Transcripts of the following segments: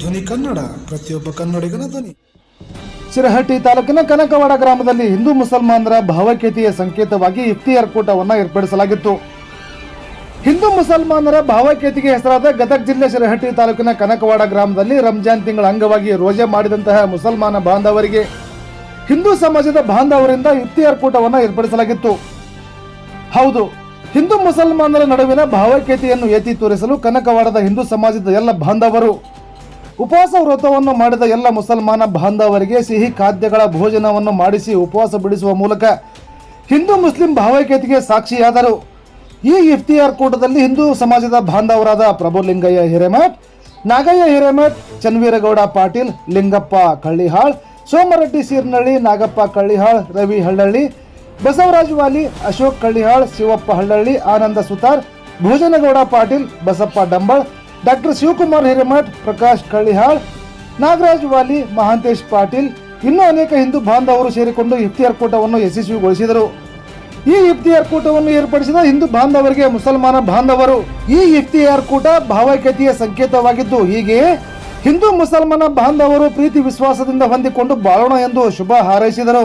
ಧ್ವನಿ ಕನ್ನಡ, ಪ್ರತಿಯೊಬ್ಬ ಕನ್ನಡಿಗನ ಧ್ವನಿ. ಶಿರಹಟ್ಟಿ ತಾಲೂಕಿನ ಕನಕವಾಡ ಗ್ರಾಮದಲ್ಲಿ ಹಿಂದೂ ಮುಸಲ್ಮಾನರ ಭಾವೈಕ್ಯತೆಯ ಸಂಕೇತವಾಗಿ ಇಫ್ತಿಯಾರ್ ಕೂಟವನ್ನು ಏರ್ಪಡಿಸಲಾಗಿತ್ತು. ಹಿಂದೂ ಮುಸಲ್ಮಾನರ ಭಾವೈಕ್ಯತೆಗೆ ಹೆಸರಾದ ಗದಗ ಜಿಲ್ಲೆ ಶಿರಹಟ್ಟಿ ತಾಲೂಕಿನ ಕನಕವಾಡ ಗ್ರಾಮದಲ್ಲಿ ರಂಜಾನ್ ತಿಂಗಳ ಅಂಗವಾಗಿ ರೋಜೆ ಮಾಡಿದಂತಹ ಮುಸಲ್ಮಾನ ಬಾಂಧವರಿಗೆ ಹಿಂದೂ ಸಮಾಜದ ಬಾಂಧವರಿಂದ ಇಫ್ತಿಯಾರ್ ಕೂಟವನ್ನು ಏರ್ಪಡಿಸಲಾಗಿತ್ತು. ಹೌದು, ಹಿಂದೂ ಮುಸಲ್ಮಾನರ ನಡುವಿನ ಭಾವೈಕ್ಯತೆಯನ್ನು ಎತ್ತಿ ತೋರಿಸಲು ಕನಕವಾಡದ ಹಿಂದೂ ಸಮಾಜದ ಎಲ್ಲ ಬಾಂಧವರು ಉಪವಾಸ ವ್ರತವನ್ನು ಮಾಡಿದ ಎಲ್ಲ ಮುಸಲ್ಮಾನ ಬಾಂಧವರಿಗೆ ಸಿಹಿ ಖಾದ್ಯಗಳ ಭೋಜನವನ್ನು ಮಾಡಿಸಿ ಉಪವಾಸ ಬಿಡಿಸುವ ಮೂಲಕ ಹಿಂದೂ ಮುಸ್ಲಿಂ ಭಾವೈಕ್ಯತೆಗೆ ಸಾಕ್ಷಿಯಾದರು. ಈ ಇಫ್ತಿಯಾರ್ ಕೂಟದಲ್ಲಿ ಹಿಂದೂ ಸಮಾಜದ ಬಾಂಧವರಾದ ಪ್ರಭುಲಿಂಗಯ್ಯ ಹಿರೇಮಠ್, ನಾಗಯ್ಯ ಹಿರೇಮಠ್, ಚನ್ವೀರಗೌಡ ಪಾಟೀಲ್, ಲಿಂಗಪ್ಪ ಕಳ್ಳಿಹಾಳ್ ಸೋಮರೆಡ್ಡಿ ಸೀರ್ನಳ್ಳಿ, ನಾಗಪ್ಪ ಕಳ್ಳಿಹಾಳ್, ರವಿ ಹಳ್ಳಳ್ಳಿ, ಬಸವರಾಜ್ ವಾಲಿ, ಅಶೋಕ್ ಕಳ್ಳಿಹಾಳ್, ಶಿವಪ್ಪ ಹಳ್ಳಳ್ಳಿ, ಆನಂದ ಸುತಾರ್, ಭೋಜನಗೌಡ ಪಾಟೀಲ್, ಬಸಪ್ಪ ಡಂಬಳ್ ಡಾಕ್ಟರ್ ಶಿವಕುಮಾರ್ ಹಿರೇಮಠ್ ಪ್ರಕಾಶ್ ಕಳ್ಳಿಹಾಳ್ ನಾಗರಾಜ್ ವಾಲಿ ಮಹಾಂತೇಶ್ ಪಾಟೀಲ್ ಇನ್ನೂ ಅನೇಕ ಹಿಂದೂ ಬಾಂಧವರು ಸೇರಿಕೊಂಡು ಇಫ್ತಿಯಾರ್ ಕೂಟವನ್ನು ಯಶಸ್ವಿಗೊಳಿಸಿದರು ಈ ಇಫ್ತಿಯಾರ್ ಕೂಟವನ್ನು ಏರ್ಪಡಿಸಿದ ಹಿಂದೂ ಬಾಂಧವರಿಗೆ ಮುಸಲ್ಮಾನ ಬಾಂಧವರು ಈ ಇಫ್ತಿಯಾರ್ ಕೂಟ ಭಾವೈಕ್ಯತೆಯ ಸಂಕೇತವಾಗಿದ್ದು ಹೀಗೆಯೇ ಹಿಂದೂ ಮುಸಲ್ಮಾನ ಬಾಂಧವರು ಪ್ರೀತಿ ವಿಶ್ವಾಸದಿಂದ ಹೊಂದಿಕೊಂಡು ಬಾಳೋಣ ಎಂದು ಶುಭ ಹಾರೈಸಿದರು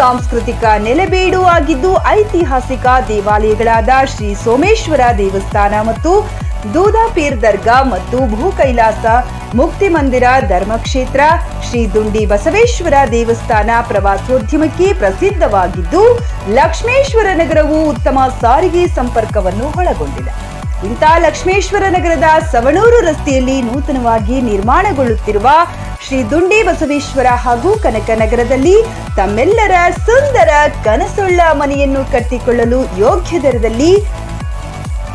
ಸಾಂಸ್ಕೃತಿಕ ನೆಲೆಬೇಡು ಆಗಿದ್ದು ಐತಿಹಾಸಿಕ ದೇವಾಲಯಗಳಾದ ಶ್ರೀ ಸೋಮೇಶ್ವರ ದೇವಸ್ಥಾನ ಮತ್ತು ದೂದಾಪೀರ್ ದರ್ಗಾ ಮತ್ತು ಭೂ ಕೈಲಾಸ ಮುಕ್ತಿ ಮಂದಿರ ಧರ್ಮಕ್ಷೇತ್ರ, ಶ್ರೀ ದುಂಡಿ ಬಸವೇಶ್ವರ ದೇವಸ್ಥಾನ ಪ್ರವಾಸೋದ್ಯಮಕ್ಕೆ ಪ್ರಸಿದ್ಧವಾಗಿದ್ದು ಲಕ್ಷ್ಮೇಶ್ವರ ನಗರವು ಉತ್ತಮ ಸಾರಿಗೆ ಸಂಪರ್ಕವನ್ನು ಒಳಗೊಂಡಿದೆ. ಇಂಥ ಲಕ್ಷ್ಮೇಶ್ವರ ನಗರದ ಸವಣೂರು ರಸ್ತೆಯಲ್ಲಿ ನೂತನವಾಗಿ ನಿರ್ಮಾಣಗೊಳ್ಳುತ್ತಿರುವ ಶ್ರೀ ದುಂಡಿ ಬಸವೇಶ್ವರ ಹಾಗೂ ಕನಕನಗರದಲ್ಲಿ ತಮ್ಮೆಲ್ಲರ ಸುಂದರ ಕನಸುಳ್ಳ ಮನೆಯನ್ನು ಕಟ್ಟಿಕೊಳ್ಳಲು ಯೋಗ್ಯ ದರದಲ್ಲಿ